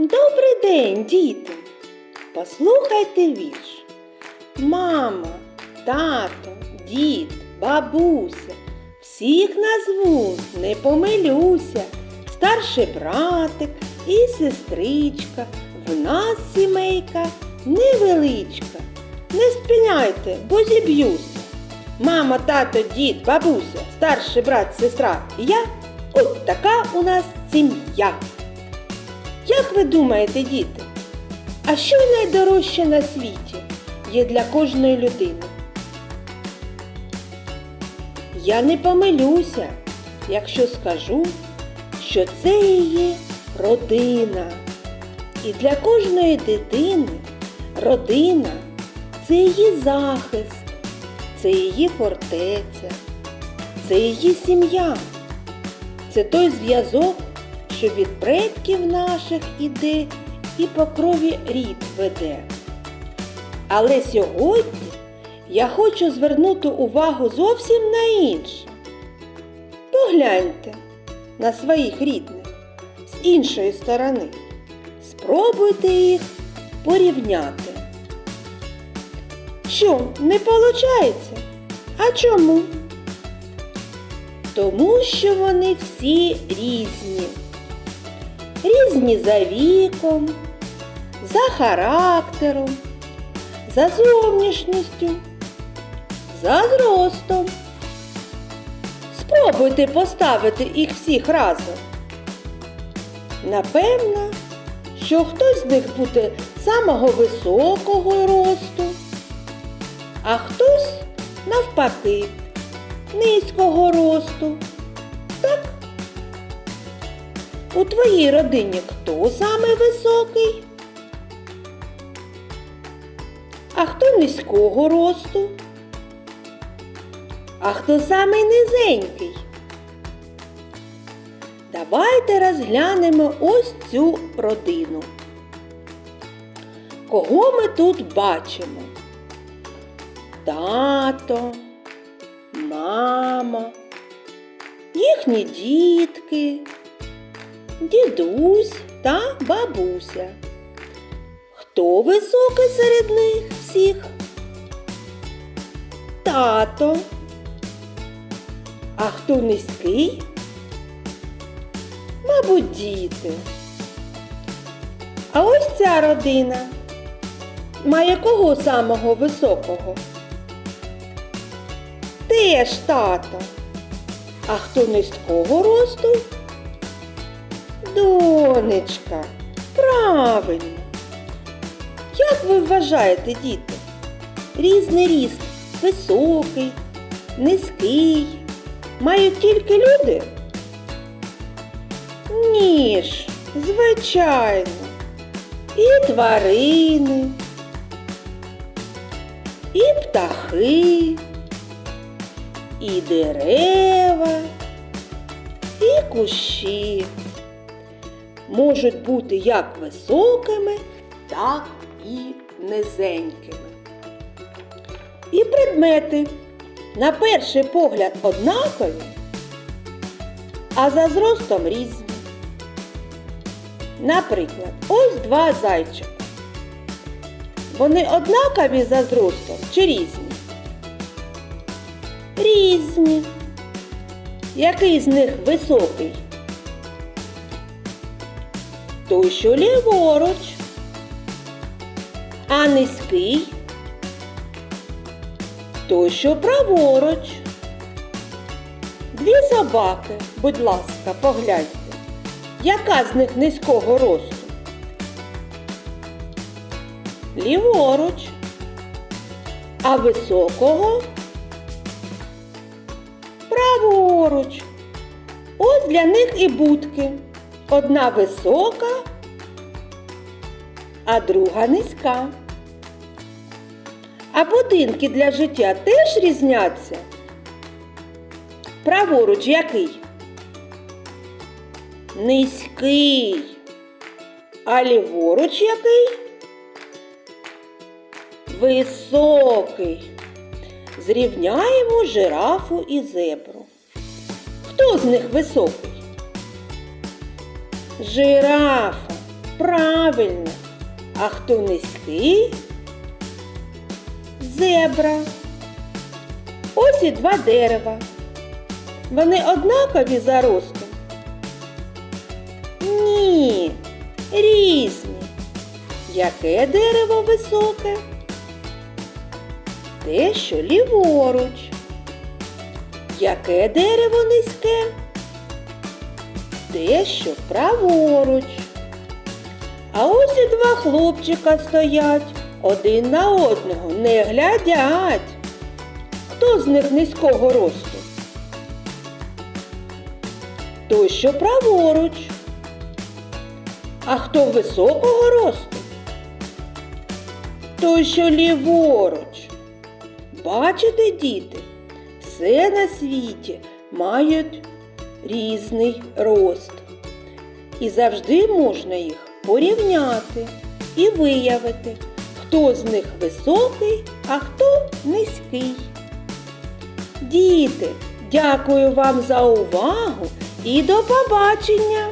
Добрий день, діти! Послухайте вірш. Мама, тато, дід, бабуся, всіх назву, не помилюся. Старший братик і сестричка, в нас сімейка невеличка. Не спиняйте, бо зіб'юся. Мама, тато, дід, бабуся, старший брат, сестра і я. От така у нас сім'я. Як ви думаєте, діти? А що найдорожче на світі є для кожної людини? Я не помилюся, якщо скажу, що це її родина. І для кожної дитини родина це її захист, це її фортеця, це її сім'я. Це той зв'язок, що від предків наших іде і по крові рід веде. Але сьогодні я хочу звернути увагу зовсім на інше. Погляньте на своїх рідних з іншої сторони. Спробуйте їх порівняти. Що, не виходить? А чому? Тому що вони всі різні. Різні за віком, за характером, за зовнішністю, за зростом. Спробуйте поставити їх всіх разом. Напевно, що хтось з них буде самого високого росту, а хтось навпаки низького росту. У твоїй родині хто саме високий? А хто низького росту? А хто самий низенький? Давайте розглянемо ось цю родину. Кого ми тут бачимо? Тато, мама, їхні дітки, дідусь та бабуся. Хто високий серед них всіх? Тато. А хто низький? Мабуть, діти. А ось ця родина має кого самого високого? Теж тато. А хто низького росту? Донечка. Правильно. Як ви вважаєте, діти? Різний ріст високий, низький. Мають тільки люди? Ні ж, звичайно. І тварини, і птахи, і дерева, і кущі можуть бути як високими, так і низенькими. І предмети на перший погляд однакові, а за зростом різні. Наприклад, ось два зайчика. Вони однакові за зростом чи різні? Різні. Який з них високий? Той, що ліворуч, а низький той, що праворуч. Дві собаки, будь ласка, погляньте, яка з них низького росту? Ліворуч, а високого праворуч. Ось для них і будки. Одна висока, а друга низька. А будинки для життя теж різняться. Праворуч який? Низький. А ліворуч який? Високий. Зрівняємо жирафу і зебру. Хто з них високий? Жирафа. Правильно. А хто низький? Зебра. Ось і два дерева. Вони однакові за ростом? Ні, різні. Яке дерево високе? Те, що ліворуч. Яке дерево низьке? Те, що праворуч. А ось і два хлопчика стоять, один на одного не глядять. Хто з них низького росту? Той, що праворуч. А хто високого росту? Той, що ліворуч. Бачите, діти, все на світі мають різний рост. І завжди можна їх порівняти і виявити, хто з них високий, а хто низький. Діти, дякую вам за увагу і до побачення!